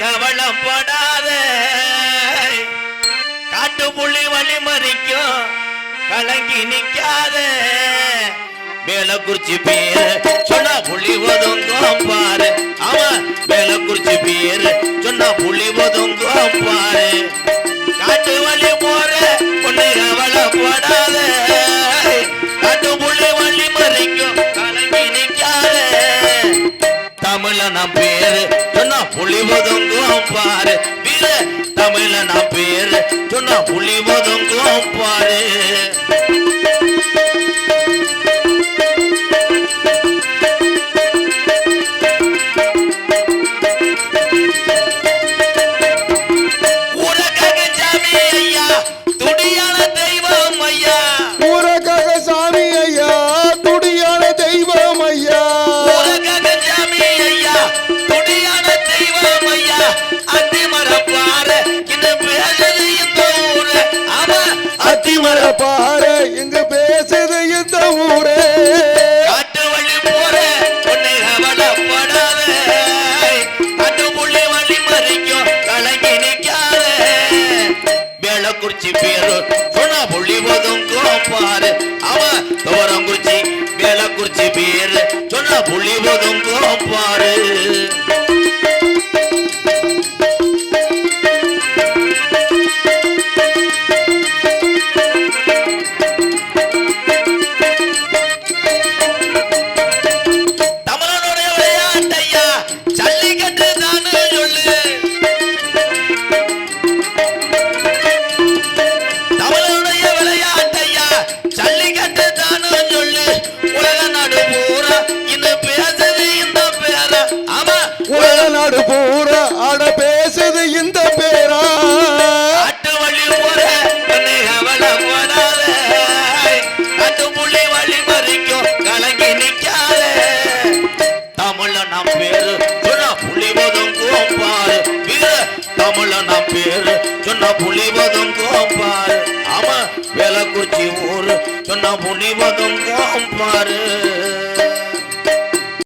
கவலைப்படாத காட்டுப்புள்ளி வழி மறிக்கும் கலங்கி நிக்காத. மேல குறிச்சி பேர் சொன்னா புள்ளி ஒதுங்கும் பாரு. அவன் மேல குறிச்சி பேர் சொன்னா புள்ளி ஒதுங்கும் பாரு. காட்டு வழி போற பொண்ணு கவலைப்படாத காட்டு புள்ளி வழி மறிக்கும் கலங்கி நிக்காத. தமிழ நம் பேரு சொன்னா புலி மதங்கும் பாரு. வீர தமிழ நான் பேரு. சொன்னா புலி மதங்கும் பாரு. புள்ளி வழி மறிக்கும் கலங்கி நிக்காத. வேலை குறிச்சி பேரு சொன்னா புள்ளி ஒதுங்கும் பாரு அவன் தோரம் குறிச்சி வேலை குறிச்சி பேரு சொன்னா புள்ளி ஒதுங்கும் பாரு வீர தமிழ நம் பேரு சொன்ன புலி ஒதுங்கும் பாரு ஆமா வேலை குறிச்சி ஊரு சொன்ன புலிவதும் ஒதுங்கும்